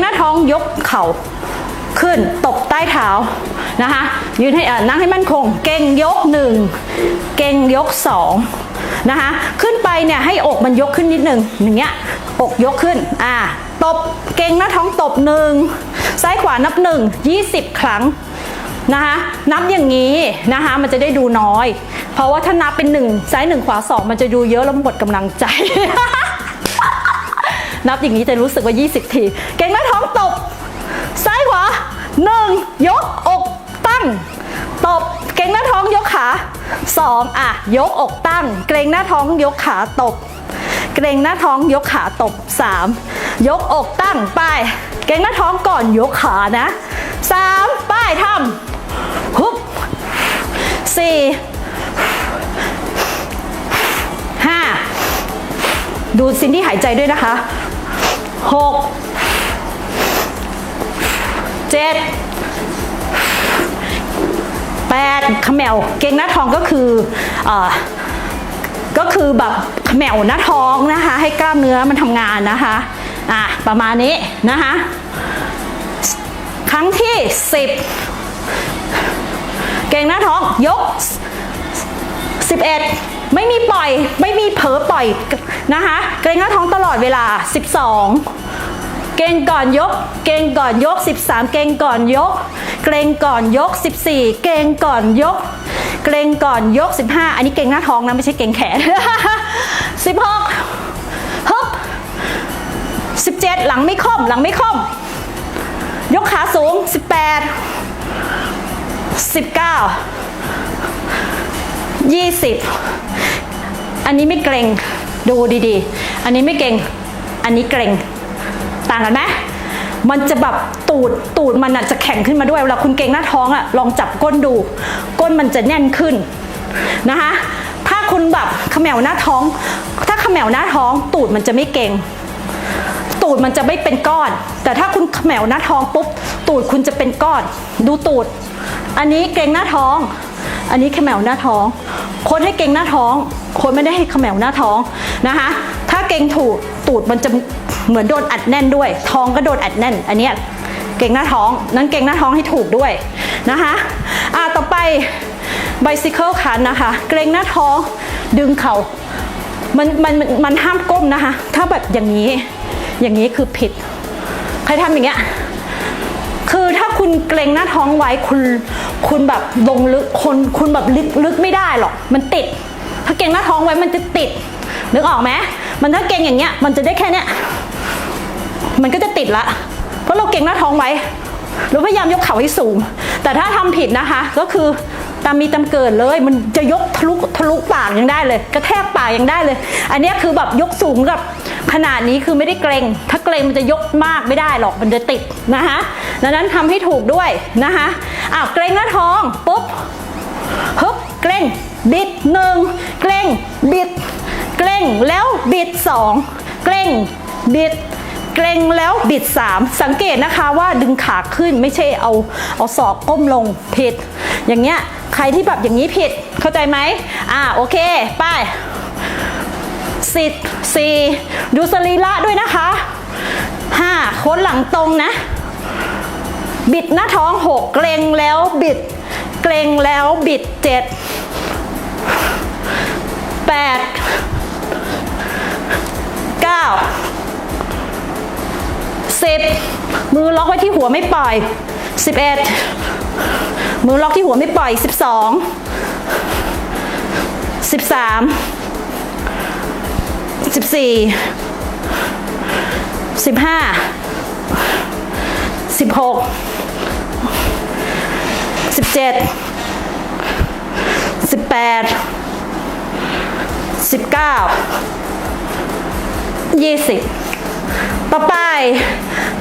หน้าท้องยกเข่าขึ้นตบใต้เท้านะคะยืนให้นั่งให้มั่นคง เก่งยกหนึ่งเก่งยกสองนะคะขึ้นไปเนี่ยให้อกมันยกขึ้นนิดนึงอย่างเงี้ยอกยกขึ้นอ่าตบเก่งหน้าท้องตบหนึ่งซ้ายขวานับหนึ่งยี่สิบครั้งนะคะนับอย่างนี้นะคะมันจะได้ดูน้อย เพราะว่าถ้านับเป็นหนึ่งซ้ายหนึ่งขวาสองมันจะดูเยอะแล้วหมดกำลังใจ นับอย่างนี้จะรู้สึกว่า 20 ที เก่งหน้าท้องตบ ซ้ายขวาหนึ่งยกอกตั้ง ตบ เก่งหน้าท้องยกขาสองอะ ยกอกตั้ง เกรงหน้าท้องยกขาตบ เกรงหน้าท้องยกขาตบสามยกอกตั้งไป เกรงหน้าท้องก่อนยกขานะสามป้ายทำฮึบสี่ห้าดูซินดี้หายใจด้วยนะคะ หกเจ็ดแปดขมวเก่งหน้าท้องก็คือเอ่อก็คือแบบเขมวหน้าท้องนะคะ ให้กล้ามเนื้อมันทำงานนะคะอะประมาณนี้นะคะครั้งที่ 10 เก่งหน้าท้องยก 11 ไม่มีปล่อย ไม่มีเผลอปล่อยนะคะ เกรงหน้าท้องตลอดเวลา 12 เกรงก่อนยก เกรงก่อนยก 13 เกรงก่อนยก เกรงก่อนยก 14 เกรงก่อนยก เกรงก่อนยก 15 อันนี้เกรงหน้าท้องนะไม่ใช่เกรงแขน 16ฮึบ17 หลังไม่ค่อม หลังไม่ค่อม ยกขาสูง 18 19 20 อันนี้ไม่เกรงดูดีๆ อันนี้ไม่เกรงอันนี้เกรงต่างกันไหมมันจะแบบตูดตูดมันจะแข็งขึ้นมาด้วยเวลาคุณเกรงหน้าท้องอะลองจับก้นดู ก้นมันจะแน่นขึ้นนะคะ ถ้าคุณแบบเขมวหน้าท้อง ถ้าเขมวหน้าท้อง ตูดมันจะไม่เกรงตูดมันจะไม่เป็นก้อน แต่ถ้าคุณเขมวหน้าท้องปุ๊บตูดคุณจะเป็นก้อน ดูตูด อันนี้เกรงหน้าท้อง อันนี้เขมวหน้าท้องคนให้เกรงหน้าท้องคนไม่ได้ให้เขมวหน้าท้องนะคะ ถ้าเกรงถูกตูดมันจะเหมือนโดนอัดแน่นด้วย ท้องก็โดนอัดแน่น อันนี้เกรงหน้าท้อง นั้นเกรงหน้าท้องให้ถูกด้วยนะคะอ่าต่อไป bicycle คันนะคะ เกรงหน้าท้องดึงเข่ามันมันมันห้ามก้มนะคะ ถ้าแบบอย่างนี้ อย่างนี้คือผิด ใครทำอย่างเงี้ย คือถ้าคุณเกรงหน้าท้องไว้คุณคุณแบบลงลึกคนคุณแบบลึกลึกไม่ได้หรอกมันติด ถ้าเกรงหน้าท้องไว้มันจะติดนึกออกไหมมันถ้าเกรงอย่างเงี้ย มันจะได้แค่เนี้ยมันก็จะติดละ เพราะเราเกรงหน้าท้องไว้เราพยายามยกเข่าให้สูง แต่ถ้าทำผิดนะคะ ก็คือตามมีตามเกิดเลย มันจะยกทะลุทะลุปากยังได้เลย กระแทกปากยังได้เลย อันนี้คือแบบยกสูงกับ ขนาดนี้คือไม่ได้เกรง ถ้าเกรงมันจะยกมากไม่ได้หรอกมันจะติดนะคะดังนั้นทำให้ถูกด้วยนะคะอ้าวเกรงหน้าท้องปุ๊บฮึบเกรงบิดหนึ่งเกรงบิด เกรงแล้วบิดสองเกรงบิดเกรงแล้วบิด 3 สังเกตนะคะว่าดึงขาขึ้นไม่ใช่เอาเอาศอกก้มลงผิด อย่างเงี้ยใครที่แบบอย่างนี้ผิดเข้าใจไหมอ่าโอเค ไป สิบสี่ดูสรีระด้วยนะคะห้าโค้นหลังตรงนะ บิดหน้าท้องหกเกรงแล้วบิด เกรงแล้วบิดเจ็ดแปดเก้าสิบมือล็อกไว้ที่หัวไม่ปล่อยสิบเอ็ดมือล็อกที่หัวไม่ปล่อยสิบ สิบสี่สิบห้าสิบหกสิบเจ็ดสิบแปดสิบเก้ายี่สิบต่อไป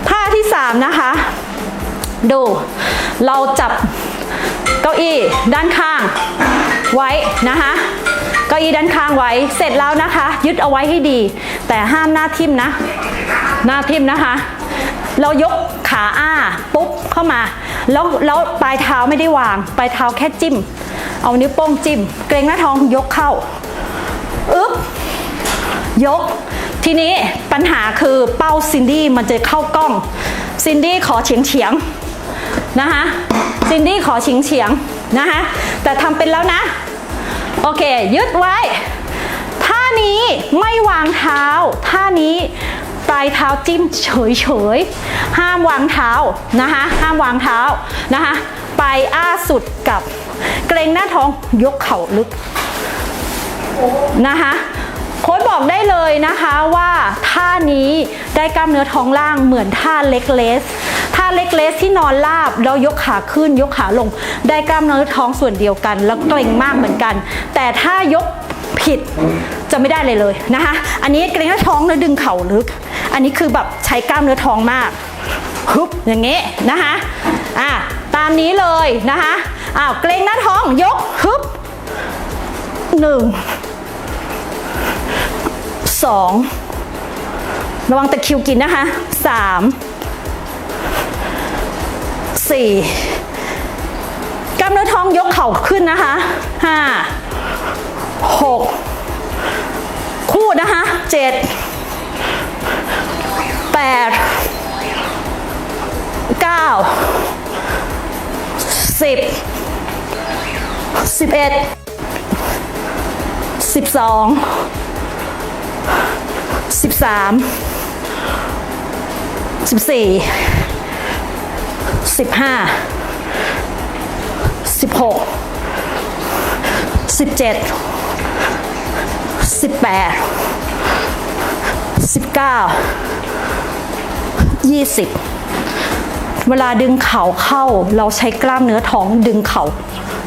ท่าที่3นะคะ ดู เราจับเก้าอี้ด้านข้างไว้นะคะ เก้าอี้ด้านข้างไว้ เสร็จแล้วนะคะ ยึดเอาไว้ให้ดี แต่ห้ามหน้าทิ่มนะ หน้าทิ่มนะคะ เรายกขาอ้าปุ๊บเข้ามา แล้วแล้วปลายเท้าไม่ได้วาง ปลายเท้าแค่จิ้ม เอานิ้วโป้งจิ้ม เกรงหน้าท้องยกเข้าอึ๊บยก ทีนี้ปัญหาคือเป้าซินดี้มันจะเข้ากล้อง ซินดี้ขอเฉียงเฉียงนะคะ ซินดี้ขอเฉียงเฉียงนะคะ แต่ทำเป็นแล้วนะ โอเค ยึดไว้ ท่านี้ไม่วางเท้า ท่านี้ปลายเท้าจิ้มเฉยๆ ห้ามวางเท้านะคะ ห้ามวางเท้านะคะ ไปอ้าสุดกับเกรงหน้าท้องยกเข่าลึกนะคะโค้ดบอกได้เลยนะคะว่าท่านี้ได้กล้ามเนื้อท้องล่างเหมือนท่าเล็กเลส เล็กเลสที่นอนราบแล้วยกขาขึ้นยกขาลง ได้กล้ามเนื้อท้องส่วนเดียวกัน แล้วเกร็งมากเหมือนกัน แต่ถ้ายกผิดจะไม่ได้เลยเลยนะคะ อันนี้เกร็งหน้าท้องแล้วดึงเข่าลึก อันนี้คือแบบใช้กล้ามเนื้อท้องมากฮึบอย่างงี้นะคะอะตามนี้เลยนะคะอ้าวเกร็งหน้าท้องยกฮึบหนึ่งสองระวังตะคิวกินนะคะสาม สี่กล้ามเนื้อท้องยกเข่าขึ้นนะคะห้าหกคู่นะคะเจ็ดแปดเก้า สิบห้าสิบหกสิบเจ็ดสิบแปดสิบเก้ายี่สิบเวลาดึงเข่าเข้าเราใช้กล้ามเนื้อท้องดึงเข่า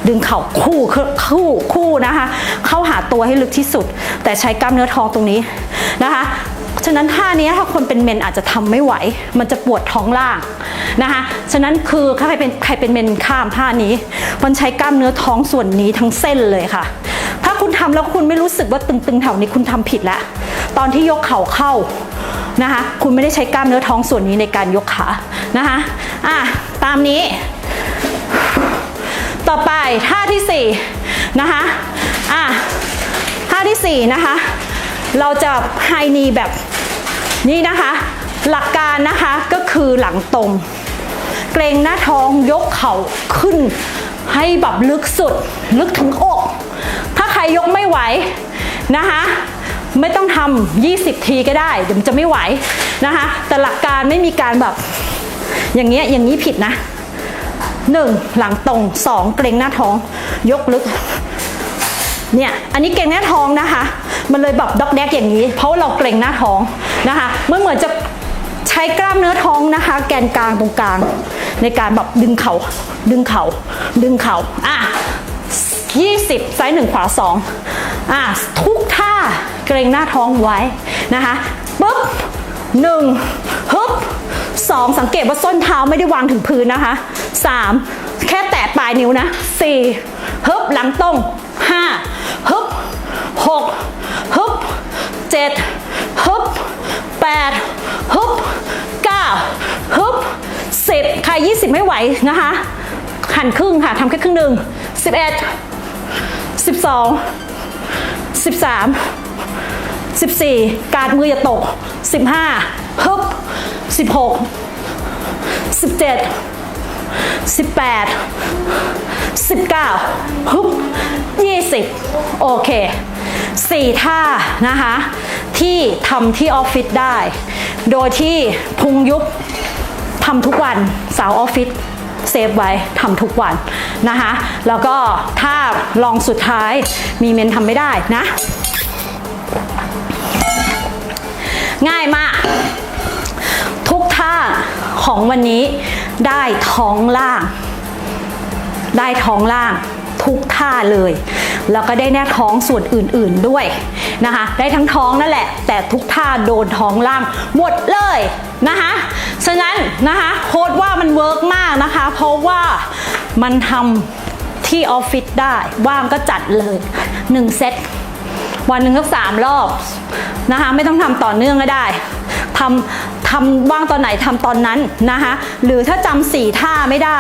ดึงเข่าคู่คู่คู่นะคะ เข้าหาตัวให้ลึกที่สุด แต่ใช้กล้ามเนื้อท้องตรงนี้นะคะฉะนั้นท่านี้ถ้าคนเป็นเมนอาจจะทำไม่ไหว มันจะปวดท้องล่าง นะคะ ฉะนั้นคือถ้าใครเป็นใครเป็นเมนข้ามท่านี้ มันใช้กล้ามเนื้อท้องส่วนนี้ทั้งเส้นเลยค่ะ ถ้าคุณทำแล้วคุณไม่รู้สึกว่าตึงๆแถวนี้คุณทำผิดแล้ว ตอนที่ยกเข่าเข้านะคะ คุณไม่ได้ใช้กล้ามเนื้อท้องส่วนนี้ในการยกขานะคะอะตามนี้ ต่อไปท่าที่ 4 นะคะอะท่าที่ 4 นะคะ เราจะไฮนีแบบนี้นะคะ หลักการนะคะก็คือหลังตรง เกรงหน้าท้องยกเข่าขึ้น ให้แบบลึกสุด ลึกถึงอก ถ้าใครยกไม่ไหวนะคะไม่ต้องทำ20 ทีก็ได้ เดี๋ยวมันจะไม่ไหวนะคะ แต่หลักการไม่มีการแบบ อย่างเงี้ย อย่างนี้ผิดนะหนึ่งหลังตรงสองเกรงหน้าท้อง ยกลึก เนี่ย อันนี้เกรงหน้าท้องนะคะ มันเลยแบบดอกแดกอย่างนี้ เพราะาเราเกรงหน้าท้องนะคะ มันเหมือนจะใช้กล้ามเนื้อท้องนะคะ แกนกลางตรงกลาง ในการแบบดึงเขา่าดึงเขา่าดึงเข่าอะ20 ซ้ายหนึ่งขวาสองอะ ทุกท่าเกรงหน้าท้องไว้นะคะปุ๊บหนึ่งฮึบสองสังเกตว่าส้นเท้าไม่ได้วางถึงพื้นนะคะสามแค่แตะปลายนิ้วนะสี่ฮึบหลังตรงห้าฮึบหกฮึบเจ็ดฮึบแปดฮึบเก้าฮึบ สิบใครยี่สิบไม่ไหวนะคะ หั่นครึ่งค่ะทำแค่ครึ่งหนึ่งสิบเอ็ดสิบสองสิบสาม14 การมืออย่าตก 15ฮึบ16 17 18 19ฮึบ20 โอเค 4 ท่านะคะ ที่ทำที่ออฟฟิศได้ โดยที่พุงยุบ ทำทุกวันสาวออฟฟิศเซฟไว้ทำทุกวันนะคะ แล้วก็ถ้าลองสุดท้ายมีเมนทำไม่ได้นะ ง่ายมาก ทุกท่าของวันนี้ได้ท้องล่าง ได้ท้องล่างทุกท่าเลยแล้วก็ได้แน่ท้องส่วนอื่นๆด้วยนะคะ ได้ทั้งท้องนั่นแหละ แต่ทุกท่าโดนท้องล่างหมดเลยนะคะ นะคะโค้ดว่ามันเวิร์กมากนะคะ เพราะว่ามันทำที่ออฟฟิศได้ว่างก็จัดเลย 1 เซต วันหนึ่งสักสามรอบนะคะไม่ต้องทำต่อเนื่องก็ได้ทำทำว่างตอนไหนทำตอนนั้นนะคะหรือถ้าจำสี่ท่าไม่ได้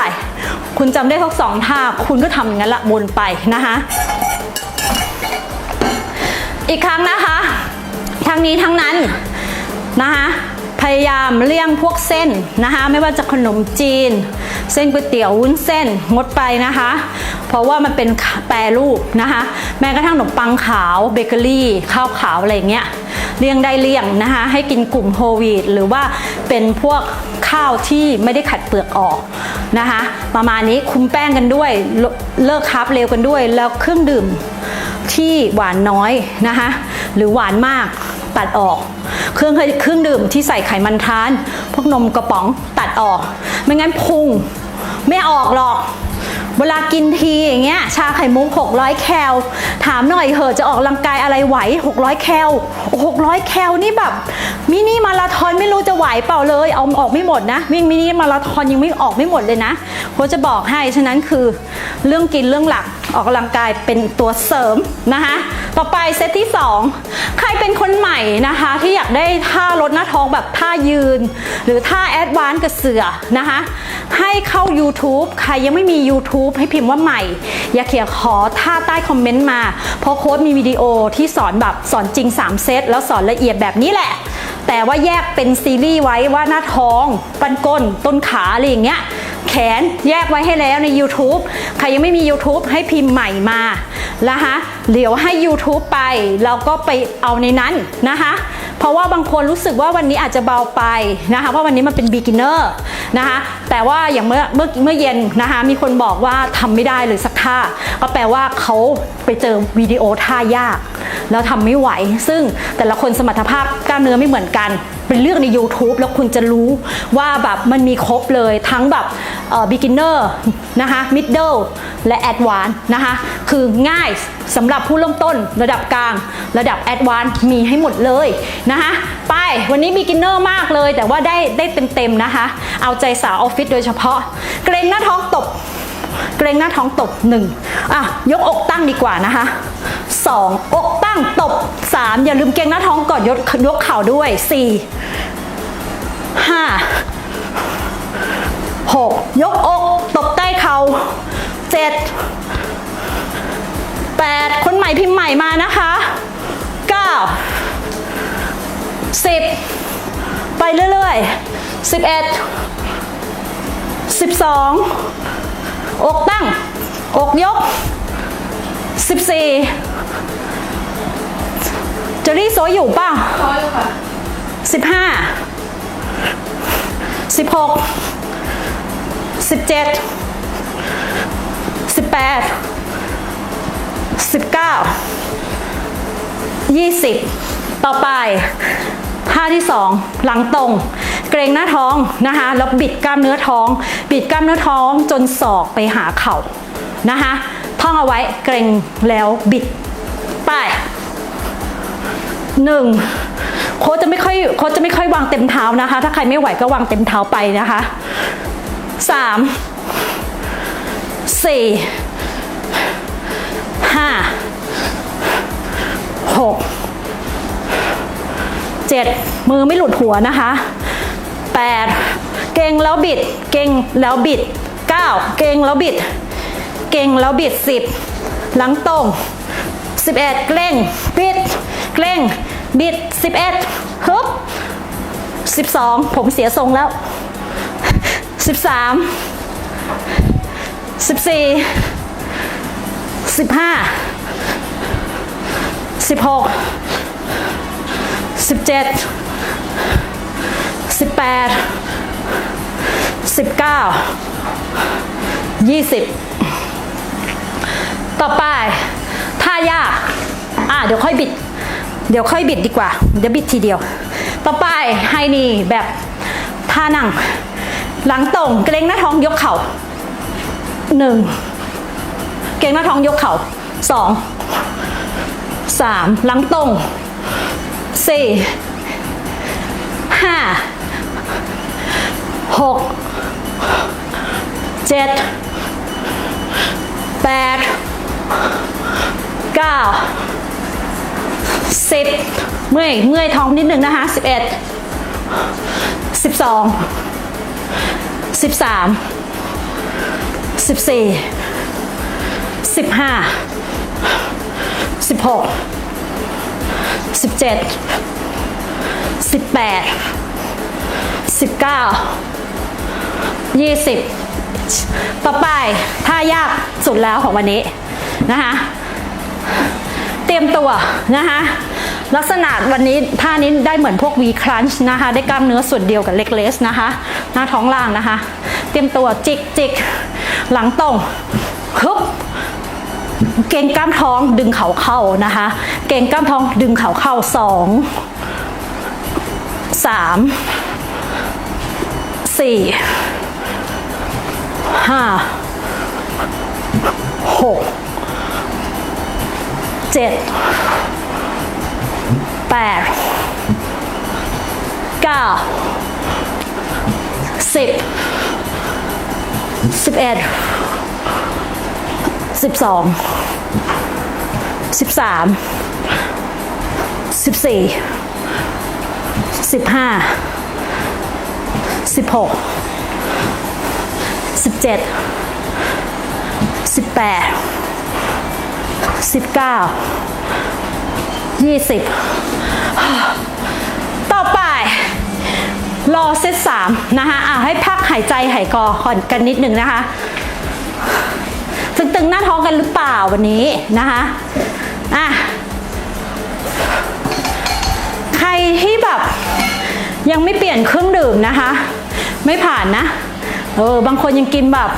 คุณจำได้ทั้งสองท่า คุณก็ทำอย่างนั้นละวนไปนะคะอีกครั้งนะคะ ทั้งนี้ทั้งนั้นนะคะ พยายามเลี่ยงพวกเส้นนะคะ ไม่ว่าจะขนมจีน เส้นก๋วยเตี๋ยววุ้นเส้นงดไปนะคะ เพราะว่ามันเป็นแปรรูปนะคะ แม้กระทั่งขนมปังขาวเบเกอรี่ข้าวขาวอะไรเงี้ยเลี่ยงได้เลี่ยงนะคะ ให้กินกลุ่มโฮลวีตหรือว่าเป็นพวกข้าวที่ไม่ได้ขัดเปลือกออกนะคะ ประมาณนี้คุมแป้งกันด้วยเลเลิกคาร์บเร็วกันด้วย แล้วเครื่องดื่มที่หวานน้อยนะคะ หรือหวานมากตัดออก เครื่องเครื่องดื่มที่ใส่ไขมันทาน พวกนมกระป๋องตัดออก ไม่งั้นพุงไม่ออกหรอก เวลากินทีอย่างเงี้ย ชาไข่มุก 600 แคล ถามหน่อยเหอะจะออกกำลังกายอะไรไหว 600 แคล 600 แคลนี่แบบ มินิมาราธอนไม่รู้จะไหวเปล่าเลย เอาออกไม่หมดนะ วิ่งมินิมาราธอนยังไม่ออกไม่หมดเลยนะโค้ชจะบอกให้ ฉะนั้นคือเรื่องกินเรื่องหลัก ออกกำลังกายเป็นตัวเสริมนะคะ ต่อไปเซตที่ 2 ใครเป็นคนใหม่นะคะ ที่อยากได้ท่าลดหน้าท้องแบบท่ายืน หรือท่าแอดวานกับเสือนะคะ ให้เข้า YouTube ใครยังไม่มี YouTube ให้พิมพ์ว่าใหม่ อย่าเขียนขอท่าใต้คอมเมนต์มา เพราะโค้ดมีวิดีโอที่สอนแบบสอนจริง 3 เซต แล้วสอนละเอียดแบบนี้แหละแต่ว่าแยกเป็นซีรีส์ไว้ว่าหน้าท้อง ปันก้น ต้นขาอะไรอย่างเงี้ย แขนแยกไว้ให้แล้วใน YouTube ใครยังไม่มี YouTube ให้พิมพ์ใหม่มานะคะเดี๋ยวให้ YouTube ไปแล้วก็ไปเอาในนั้นนะคะ เพราะว่าบางคนรู้สึกว่าวันนี้อาจจะเบาไปนะคะเพราะวันนี้มันเป็น beginner นะคะแต่ว่าอย่างเมื่อเมื่อเมื่อเย็นนะคะมีคนบอกว่าทำไม่ได้เลยสักท่าก็แปลว่าเขาไปเจอวิดีโอท่ายาก แล้วทำไม่ไหว ซึ่งแต่ละคนสมรรถภาพกล้ามเนื้อไม่เหมือนกัน เป็นเรื่องใน YouTube แล้วคุณจะรู้ว่าแบบมันมีครบเลยทั้งแบบเอ่อ beginner นะคะ middle และ advanced นะคะ คือง่ายสำหรับผู้เริ่มต้นระดับกลาง ระดับ advanced มีให้หมดเลยนะคะไปวันนี้ beginner มากเลย แต่ว่าได้ได้เต็มๆนะคะ เอาใจสาวออฟฟิศโดยเฉพาะ เกรงหน้าท้องตบ เกรงหน้าท้องตบหนึ่งอะยกอกตั้งดีกว่านะคะสองอกตั้งตบสามอย่าลืมเกรงหน้าท้องก่อนยกยกเข่าด้วยสี่ห้าหกยกอกตบใต้เข่าเจ็ดแปดคนใหม่พิมพ์ใหม่มานะคะเก้าสิบไปเรื่อยๆสิบเอ็ดสิบสอง อกตั้ง อกยก 14 จะรีโซอยู่ป่ะร้อยค่ะ15 16 17 18 19 20ต่อไปท่าที่2หลังตรง เกรงหน้าท้องนะคะ แล้วบิดกล้ามเนื้อท้อง บิดกล้ามเนื้อท้องจนศอกไปหาเข่านะคะ ท่องเอาไว้เกรงแล้วบิด ไปหนึ่งโค้ชจะไม่ค่อยโค้ชจะไม่ค่อยวางเต็มเท้านะคะ ถ้าใครไม่ไหวก็วางเต็มเท้าไปนะคะสามสี่ห้าหกเจ็ดมือไม่หลุดหัวนะคะ แปดเก่งแล้วบิด เก่งแล้วบิดเก้าเก่งแล้วบิด เก่งแล้วบิดสิบหลังตรง 11 เกร่งบิด เกร่งบิด 11ฮึบ12 ผมเสียทรงแล้ว 13 14 15 16 17 18 19 20ต่อไปท่ายาก อะเดี๋ยวค่อยบิด เดี๋ยวค่อยบิดดีกว่า เดี๋ยวบิดทีเดียว ต่อไปไฮนี่แบบท่านั่ง หลังตรงเกรงหน้าท้องยกเข่าหนึ่งเกรงหน้าท้องยกเข่าสองสามหลังตรงสี่ห้า หกเจ็ดแปดเก้าสิบเมื่อยเมื่อยท้องนิดหนึ่งนะคะสิบเอ็ดสิบสองสิบสามสิบสี่สิบห้าสิบหกสิบเจ็ดสิบแปดสิบเก้า ยี่สิบต่อไปท่ายากสุดแล้วของวันนี้นะคะ เตรียมตัวนะคะลักษณะวันนี้ท่านี้ได้เหมือนพวก V crunch นะคะ ได้กล้ามเนื้อส่วนเดียวกับเล็กเลสนะคะ หน้าท้องล่างนะคะ เตรียมตัวจิกจิกหลังตรงฮึบเก่งกล้ามท้องดึงเข่าเข้านะคะ เก่งกล้ามท้องดึงเข่าเข้าสองสามสี่ ห้าหกเจ็ดแปดเก้าสิบสิบเอ็ดสิบสองสิบสามสิบสี่สิบห้าสิบหก สิบเจ็ดสิบแปดสิบเก้ายี่สิบต่อไป รอเซตสามนะคะอะให้พักหายใจหายคอก่อนกันนิดหนึ่งนะคะ ตึงๆ หน้าท้องกันหรือเปล่าวันนี้นะคะอะใครที่แบบยังไม่เปลี่ยนเครื่องดื่มนะคะ ไม่ผ่านนะ เออบางคนยังกินแบบ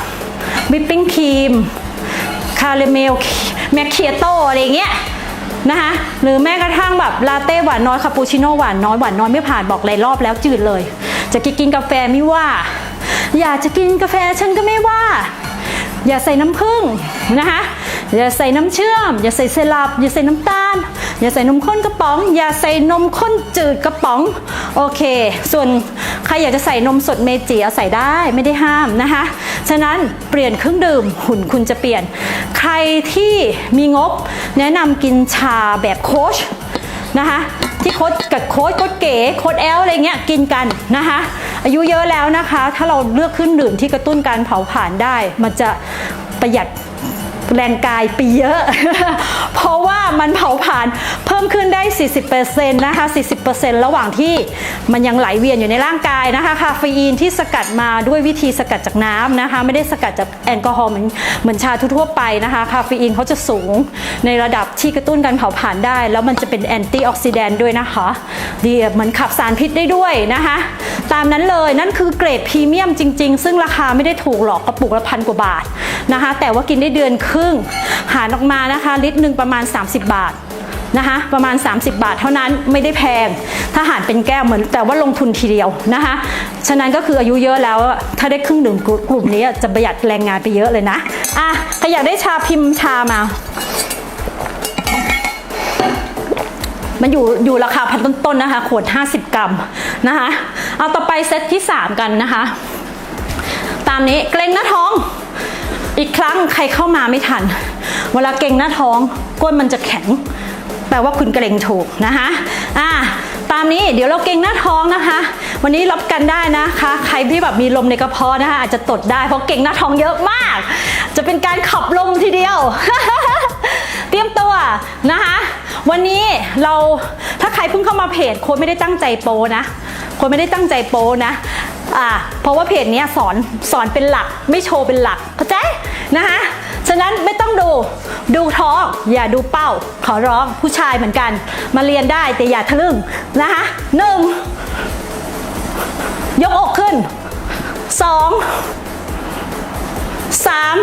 วิปปิ้งครีม คาราเมลแมคเคียโตอะไรเงี้ยนะคะหรือแม้กระทั่งแบบลาเต้หวานน้อยคาปูชิโน่หวานน้อยหวานน้อยไม่ผ่านบอกหลายรอบแล้วจืดเลย จะกินกินกาแฟไม่ว่า อยากจะกินกาแฟฉันก็ไม่ว่า อย่าใส่น้ำผึ้งนะคะอย่าใส่น้ำเชื่อม อย่าใส่เซรัปอย่าใส่น้ำตาล อย่าใส่นมข้นกระป๋อง อย่าใส่นมข้นจืดกระป๋องโอเค ส่วน ใครอยากจะใส่นมสดเมจิเอาใส่ได้ไม่ได้ห้ามนะคะ ฉะนั้นเปลี่ยนเครื่องดื่มหุ่นคุณจะเปลี่ยน ใครที่มีงบแนะนำกินชาแบบโค้ชนะคะที่โค้ดกับโค้ดโค้ดเก๋โค้ดแอลอะไรเงี้ยกินกันนะคะอายุเยอะแล้วนะคะ ถ้าเราเลือกขึ้นดื่มที่กระตุ้นการเผาผลาญได้ มันจะประหยัด แรงกายไปเยอะ เพราะว่ามันเผาผลาญเพิ่มขึ้นได้ 40%นะคะ 40%ระหว่างที่มันยังไหลเวียนอยู่ในร่างกายนะคะ คาเฟอีนที่สกัดมาด้วยวิธีสกัดจากน้ำนะคะ ไม่ได้สกัดจากแอลกอฮอล์เหมือนเหมือนชาทั่วไปนะคะ คาเฟอีนเขาจะสูงในระดับที่กระตุ้นการเผาผลาญได้ แล้วมันจะเป็นแอนตี้ออกซิแดนต์ด้วยนะคะดีเหมือนขับสารพิษได้ด้วยนะคะ ตามนั้นเลยนั่นคือเกรดพรีเมียมจริง ๆ ซึ่งราคาไม่ได้ถูกหรอกกระปุกละพันกว่าบาทนะคะ แต่ว่ากินได้เดือนครึ่ง หารออกมานะคะ ลิตรหนึ่งประมาณ 30 บาทนะคะประมาณ 30 บาทเท่านั้นไม่ได้แพง ถ้าหารเป็นแก้วเหมือนแต่ว่าลงทุนทีเดียวนะคะฉะนั้นก็คืออายุเยอะแล้วถ้าได้ครึ่งดื่มกลุ่มนี้จะประหยัดแรงงานไปเยอะเลยนะอะใครอยากได้ชาพิมพ์ชามา มันอยู่อยู่ราคาพันต้นๆนะคะขวด 50 กรัมนะคะเอาต่อไปเซตที่ 3 กันนะคะ ตามนี้เกรงหน้าท้อง อีกครั้งใครเข้ามาไม่ทัน เวลาเกรงหน้าท้องก้นมันจะแข็ง แปลว่าคุณเกรงถูกนะคะอ่าตามนี้เดี๋ยวเราเกรงหน้าท้องนะคะ วันนี้รับกันได้นะคะ ใครที่แบบมีลมในกระเพาะนะคะ อาจจะตดได้เพราะเกรงหน้าท้องเยอะมาก จะเป็นการขับลมทีเดียว เตรียมตัวนะคะ วันนี้เราถ้าใครเพิ่งเข้ามาเพจโค้ดไม่ได้ตั้งใจโปนะโค้ดไม่ได้ตั้งใจโปนะ อ่าเพราะว่าเพจนี้สอนสอนเป็นหลัก ไม่โชว์เป็นหลักเข้าใจนะคะฉะนั้นไม่ต้องดูดูท้องอย่าดูเป้า ขอร้องผู้ชายเหมือนกัน มาเรียนได้แต่อย่าทะลึ่งนะคะหนึ่งยกอกขึ้นสองสาม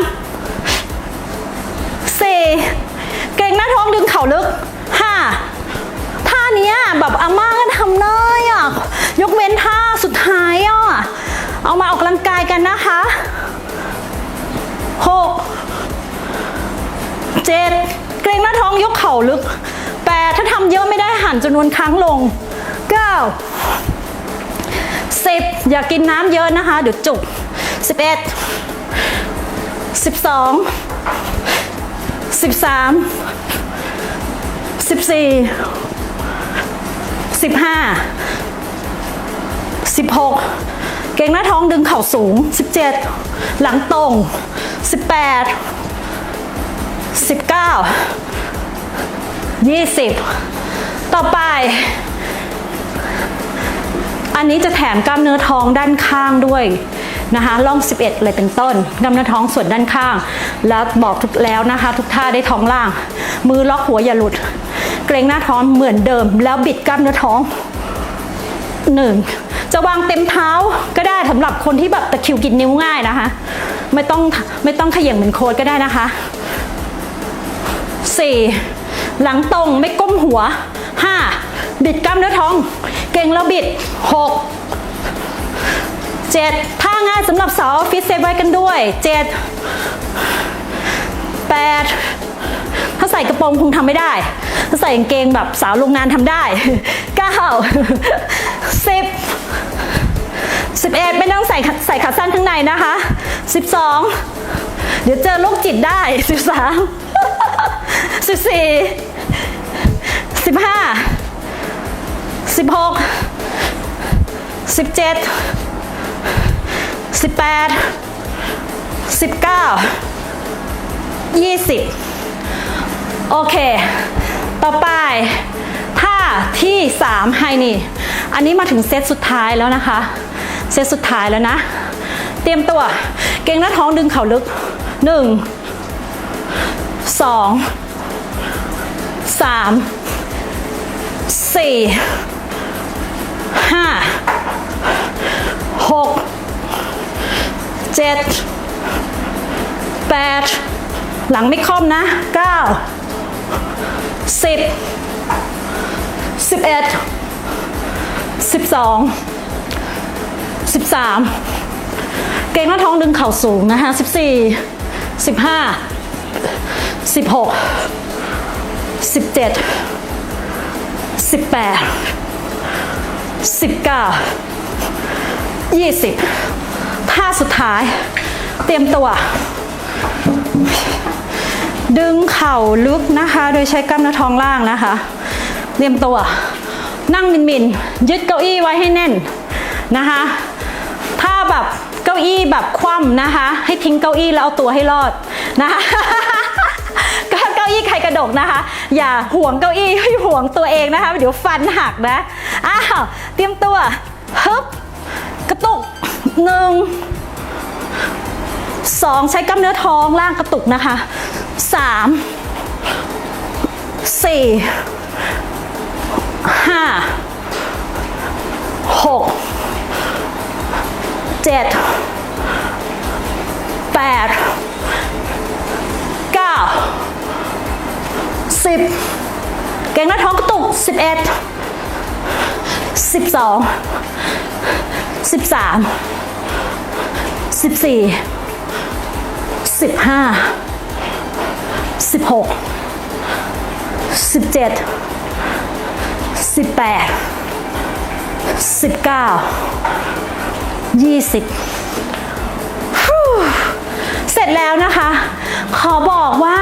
สี่เก่งหน้าท้องดึงเข่าลึกห้าท่านี้แบบอาม่าก็ทำได้อะยกเว้นท่า เอามาออกกำลังกายกันนะคะหกเจ็ดเกรงหน้าท้องยกเข่าลึกแปดถ้าทำเยอะไม่ได้หันจำนวนครั้งลงเก้าสิบอย่ากินน้ำเยอะนะคะ เดี๋ยวจุกสิบเอ็ดสิบสองสิบสามสิบสี่สิบห้าสิบหก เกงหน้าท้องดึงเข่าสูงสิบเจ็ดหลังตรงสิบแปดสิบเก้ายี่สิบต่อไป อันนี้จะแถมกล้ามเนื้อท้องด้านข้างด้วยนะคะล่อง 11 เลยเป็นต้นกล้ามเนื้อท้องส่วนด้านข้าง แล้วบอกทุกแล้วนะคะ ทุกท่าได้ท้องล่าง มือล็อกหัวอย่าหลุด เกรงหน้าท้องเหมือนเดิม แล้วบิดกล้ามเนื้อท้องหนึ่ง จะวางเต็มเท้าก็ได้สำหรับคนที่แบบตะคิวกินนิ้วง่ายนะคะ ไม่ต้องไม่ต้องเขย่งเหมือนโค้ดก็ได้นะคะ 4. หลังตรงไม่ก้มหัว 5. บิดกล้ามเนื้อท้อง เก่งแล้วบิด 6. 7. ท่าง่ายสำหรับสาวออฟฟิศเซฟไว้กันด้วย 7. 8. ถ้าใส่กระโปรงคงทำไม่ได้ ถ้าใส่กางเกงแบบสาวโรงงานทำได้ 9. 10 11 ไม่ต้องใส่ใส่ขาสั้นข้างในนะคะ 12 เดี๋ยวเจอโรคจิตได้ 13 14 15 16 17 18 19 20 โอเค ต่อไปท่าที่3ไฮนี่ อันนี้มาถึงเซตสุดท้ายแล้วนะคะ เซตสุดท้ายแล้วนะ เตรียมตัว เก่งหน้าท้องดึงเข่าลึก 1 2 3 4 5 6 7 8หลังไม่ค่อมนะ9 10 11 12 13 เก่งหน้าท้องดึงเข่าสูงนะคะ 14 15 16 17 18 19 20 ท่าสุดท้าย เตรียมตัว ดึงเข่าลึกนะคะ โดยใช้กล้ามเนื้อท้องล่างนะคะ เตรียมตัวนั่งมินมิน ยึดเก้าอี้ไว้ให้แน่นนะคะ แบบเก้าอี้แบบคว่ำนะคะ ให้ทิ้งเก้าอี้แล้วเอาตัวให้รอดนะคะก็เก้าอี้ใครกระดกนะคะ อย่าห่วงเก้าอี้ให้ห่วงตัวเองนะคะ เดี๋ยวฟันหักนะอ้าวเตรียมตัวฮึบกระตุกหนึ่งสองใช้กล้ามเนื้อท้องล่างกระตุกนะคะสามสี่ห้าหก เจ็ดแปดเก้าสิบเก่งหน้าท้องกระตุกสิบเอ็ดสิบสองสิบสามสิบสี่สิบห้าสิบหกสิบเจ็ดสิบแปดสิบเก้า ยี่สิบเสร็จแล้วนะคะ ขอบอกว่า